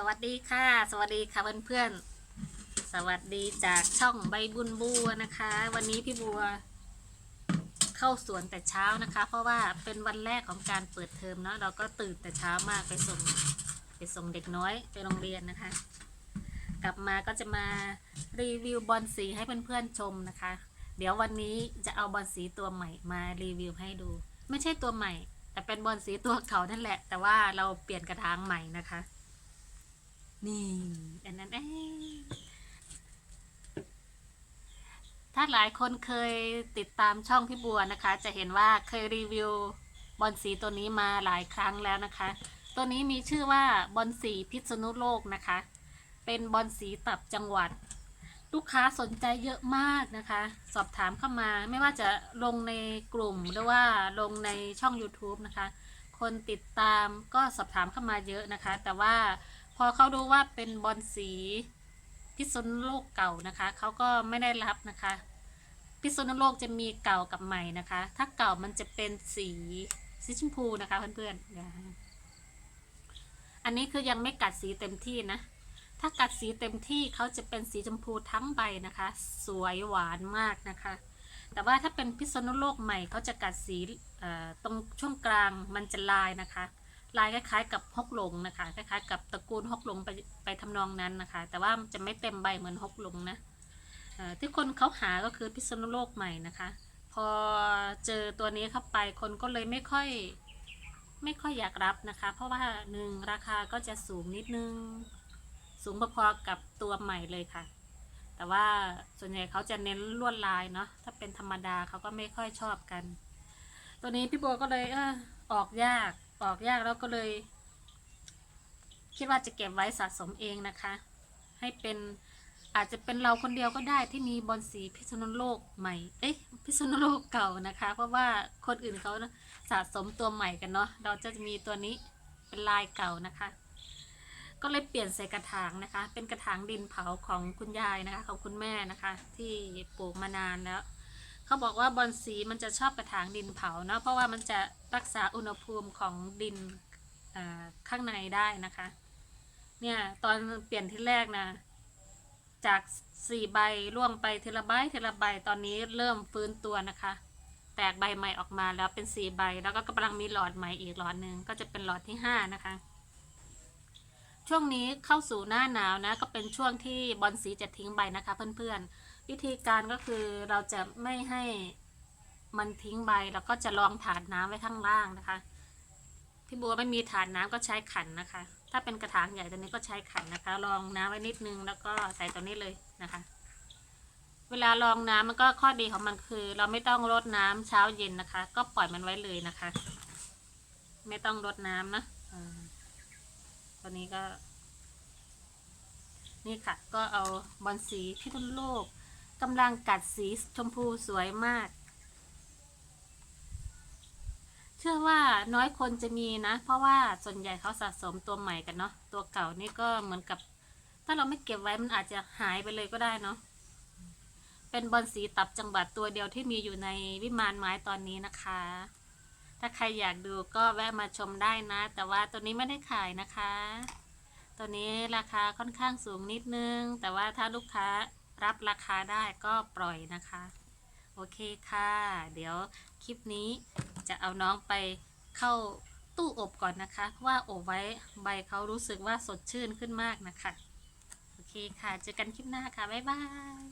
สวัสดีค่ะ สวัสดีค่ะเพื่อนๆ สวัสดีจากช่องใบบุญบัวนะคะ วันนี้พี่บัว เข้าสวนแต่เช้านะคะ เพราะว่าเป็นวันแรกของการเปิดเทอมเนาะเราก็ตื่นแต่เช้ามากไปส่งไปส่งเด็กน้อยไปโรงเรียนนะคะ กลับมาก็จะมารีวิวบอลสีให้เพื่อนๆชมนะคะ เดี๋ยววันนี้จะเอาบอลสีตัวใหม่มารีวิวให้ดู ไม่ใช่ตัวใหม่ แต่เป็นบอลสีตัวเก่านั่นแหละ แต่ว่าเราเปลี่ยนกระถางใหม่นะคะ นี่อันนั้นเองถ้าหลายคนเคยติดตามช่องพี่บัวนะคะ จะเห็นว่าเคยรีวิวบอลสีตัวนี้มาหลายครั้งแล้วนะคะ ตัวนี้มีชื่อว่าบอลสีพิษณุโลกนะคะ เป็นบอลสีตับจังหวัด ลูกค้าสนใจเยอะมากนะคะ สอบถามเข้ามาไม่ว่าจะลงในกลุ่มหรือว่าลงในช่อง YouTube นะคะ คนติดตามก็สอบถามเข้ามาเยอะนะคะ แต่ว่า พอเขาดูว่าเป็นบอลสีพิษณุโลกเก่านะคะ เขาก็ไม่ได้รับนะคะ พิษณุโลกจะมีเก่ากับใหม่นะคะ ถ้าเก่ามันจะเป็นสีสีชมพูนะคะเพื่อนๆเดี๋ยวอันนี้คือยังไม่กัดสีเต็มที่นะ ถ้ากัดสีเต็มที่เขาจะเป็นสีชมพูทั้งใบนะคะ สวยหวานมากนะคะ แต่ว่าถ้าเป็นพิษณุโลกใหม่เขาจะกัดสีตรงช่วงกลางมันจะลายนะคะ ลายคล้ายๆ กับฮกหลงนะคะ คล้ายๆ กับตระกูลฮกหลงไปไปทำนองนั้นนะคะ แต่ว่าจะไม่เต็มใบเหมือนฮกหลงนะที่คนเขาหาก็คือพิษณุโลกใหม่นะคะ พอเจอตัวนี้เข้าไปคนก็เลยไม่ค่อยไม่ค่อยอยากรับนะคะ เพราะว่าหนึ่งราคาก็จะสูงนิดนึง สูงพอๆกับตัวใหม่เลยค่ะ แต่ว่าส่วนใหญ่เขาจะเน้นลวดลายเนาะถ้าเป็นธรรมดาเขาก็ไม่ค่อยชอบกัน ตัวนี้พี่โบก็เลยเออออกยาก ออกยากแล้วก็เลย คิดว่าจะเก็บไว้สะสมเองนะคะ ให้เป็นอาจจะเป็นเราคนเดียวก็ได้ที่มีบอลสีพิษณุโลกใหม่ เอ๊ะพิษณุโลกเก่านะคะ เพราะว่าคนอื่นเขาสะสมตัวใหม่กันเนาะเราจะมีตัวนี้เป็นลายเก่านะคะ ก็เลยเปลี่ยนใส่กระถางนะคะ เป็นกระถางดินเผาของคุณยายนะคะ ของคุณแม่นะคะ ที่ปลูกมานานแล้ว เขาบอกว่าบอนสีมันจะชอบกระถางดินเผาเนาะเพราะว่ามันจะรักษาอุณหภูมิของดินข้างในได้นะคะ เนี่ยตอนเปลี่ยนที่แรกนะ จากสี่ใบร่วงไปทีละใบทีละใบตอนนี้เริ่มฟื้นตัวนะคะ แตกใบใหม่ออกมาแล้วเป็นสี่ใบ แล้วก็กำลังมีหลอดใหม่อีกหลอดหนึ่งก็จะเป็นหลอดที่ห้านะคะช่วงนี้เข้าสู่หน้าหนาวนะก็เป็นช่วงที่บอลสีจะทิ้งใบนะคะเพื่อนๆ วิธีการก็คือเราจะไม่ให้มันทิ้งใบแล้วก็จะรองถาดน้ำไว้ข้างล่างนะคะ พี่บัวไม่มีถาดน้ำก็ใช้ขันนะคะ ถ้าเป็นกระถางใหญ่ตัวนี้ก็ใช้ขันนะคะรองน้ำไว้นิดนึงแล้วก็ใส่ตัวนี้เลยนะคะ เวลารองน้ำมันก็ข้อดีของมันคือ เราไม่ต้องรดน้ำเช้าเย็นนะคะ ก็ปล่อยมันไว้เลยนะคะ ไม่ต้องรดน้ำนะอตัวนี้ก็ นี่ค่ะ ก็เอาบอลสีพิษณุโลก กำลังกัดสีชมพูสวยมาก เชื่อว่าน้อยคนจะมีนะ เพราะว่าส่วนใหญ่เขาสะสมตัวใหม่กันเนาะตัวเก่านี่ก็เหมือนกับ ถ้าเราไม่เก็บไว้มันอาจจะหายไปเลยก็ได้เนาะเป็นบอลสีตับจังหวัดตัวเดียวที่มีอยู่ในวิมานไม้ตอนนี้นะคะ ถ้าใครอยากดูก็แวะมาชมได้นะ แต่ว่าตัวนี้ไม่ได้ขายนะคะ ตัวนี้ราคาค่อนข้างสูงนิดนึง แต่ว่าถ้าลูกค้า รับราคาได้ก็ปล่อยนะคะ โอเคค่ะ เดี๋ยวคลิปนี้จะเอาน้องไปเข้าตู้อบก่อนนะคะ ว่าอบไว้ใบเขารู้สึกว่าสดชื่นขึ้นมากนะคะ โอเคค่ะ เจอกันคลิปหน้าค่ะ บ๊ายบาย